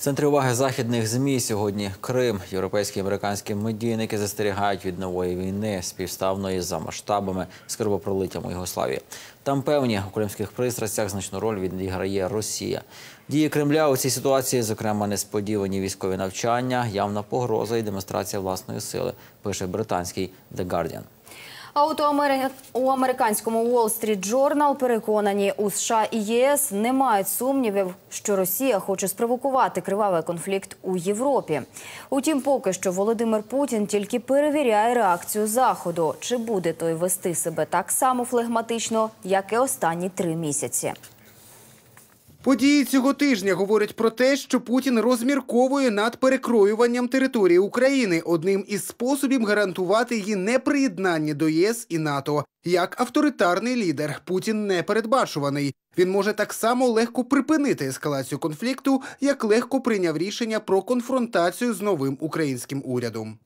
Центрі уваги західних змі сьогодні Крим. Європейські і американські медійники застерігають від нової війни, співставної за масштабами з кровопролиттям у Югославії. Там певні у кримських пристрастях значну роль відіграє Росія. Дії Кремля у цій ситуації, зокрема, несподівані військові навчання, явна погроза і демонстрація власної сили. Пише британський The Guardian. А от у, Амери... у американському Wall Street Journal переконані, у США і ЄС не мають сумнівів, що Росія хоче спровокувати кривавий конфлікт у Європі. Утім, поки що Володимир Путін тільки перевіряє реакцію Заходу, чи буде той вести себе так само флегматично, як і останні три місяці. Події цього тижня говорять про те, що Путін розмірковує над перекроюванням території України одним із способів гарантувати її неприєднання до ЄС і НАТО. Як авторитарний лідер Путін непередбачуваний. Він може так само легко припинити ескалацію конфлікту, як легко прийняв рішення про конфронтацію з новим українським урядом.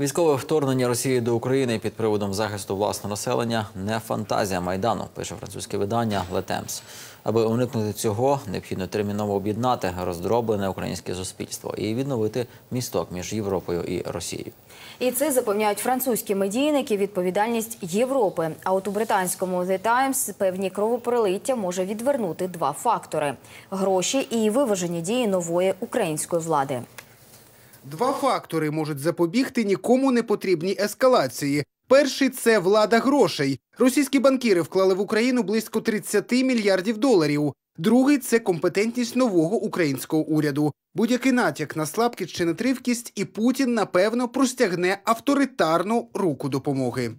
Військове вторгнення Росії до України під приводом захисту власного населення не фантазія майдану, пише французьке видання Летемс. Аби уникнути цього, необхідно терміново об'єднати роздроблене українське суспільство і відновити місток між Європою і Росією. І це запевняють французькі медійники відповідальність Європи. А от у британському The Times певні кровопролиття може відвернути два фактори: гроші і виважені дії нової української влади. Два фактори можуть запобігти нікому не потрібній ескалації. Перший це влада грошей. Російські банкіри вклали в Україну близько 30 мільярдів доларів. Другий це компетентність нового українського уряду. Будь-який натяк на слабкість чи нетривкість, і Путін напевно простягне авторитарну руку допомоги.